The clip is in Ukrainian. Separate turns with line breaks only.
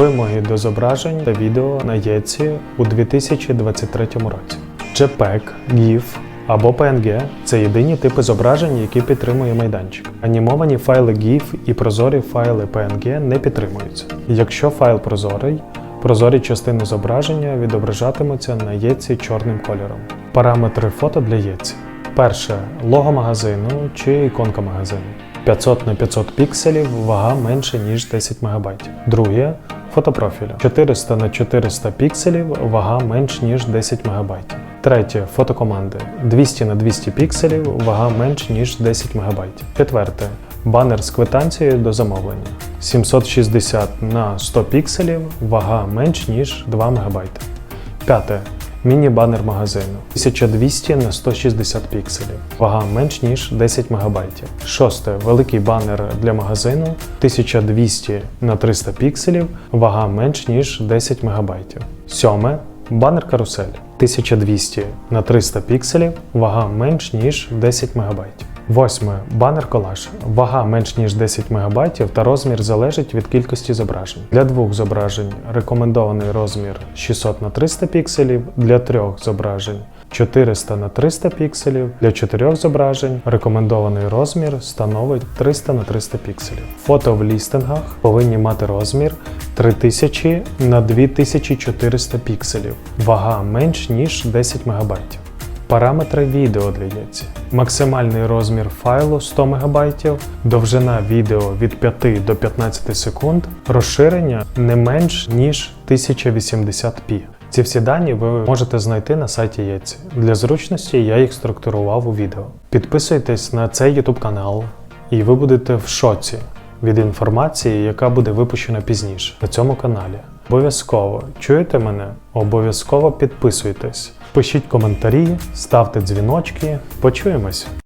Вимоги до зображень та відео на ЄЦі у 2023 році. JPEG, GIF або PNG – це єдині типи зображень, які підтримує майданчик. Анімовані файли GIF і прозорі файли PNG не підтримуються. Якщо файл прозорий, прозорі частини зображення відображатимуться на ЄЦі чорним кольором. Параметри фото для ЄЦі. Перше лого магазину чи іконка магазину. 500 на 500 пікселів, вага менше ніж 10 МБ. Друге фото профіля. 400 на 400 пікселів, вага менш ніж 10 МБ. Третє фотокоманди. 200 на 200 пікселів, вага менш ніж 10 МБ. Четверте банер з квитанцією до замовлення. 760 на 100 пікселів, вага менш ніж 2 МБ. П'яте. Міні-банер магазину 1200 на 160 пікселів. Вага менш ніж 10 МБ. Шосте. Великий банер для магазину 1200 на 300 пікселів. Вага менш ніж 10 МБ. Сьоме. Банер карусель 1200 на 300 пікселів. Вага менш ніж 10 МБ. Восьме. Банер колаж. Вага менш ніж 10 МБ та розмір залежить від кількості зображень. Для двох зображень рекомендований розмір 600 на 300 пікселів, для трьох зображень 400 на 300 пікселів, для чотирьох зображень рекомендований розмір становить 300 на 300 пікселів. Фото в лістингах повинні мати розмір 3000 на 2400 пікселів, вага менш ніж 10 МБ. Параметри відео для ЄЦі. Максимальний розмір файлу 100 МБ, довжина відео від 5 до 15 секунд, розширення не менш ніж 1080p. Ці всі дані ви можете знайти на сайті ЄЦі. Для зручності я їх структурував у відео. Підписуйтесь на цей YouTube канал, і ви будете в шоці від інформації, яка буде випущена пізніше на цьому каналі. Обов'язково чуєте мене? Обов'язково підписуйтесь, пишіть коментарі, ставте дзвіночки. Почуємось!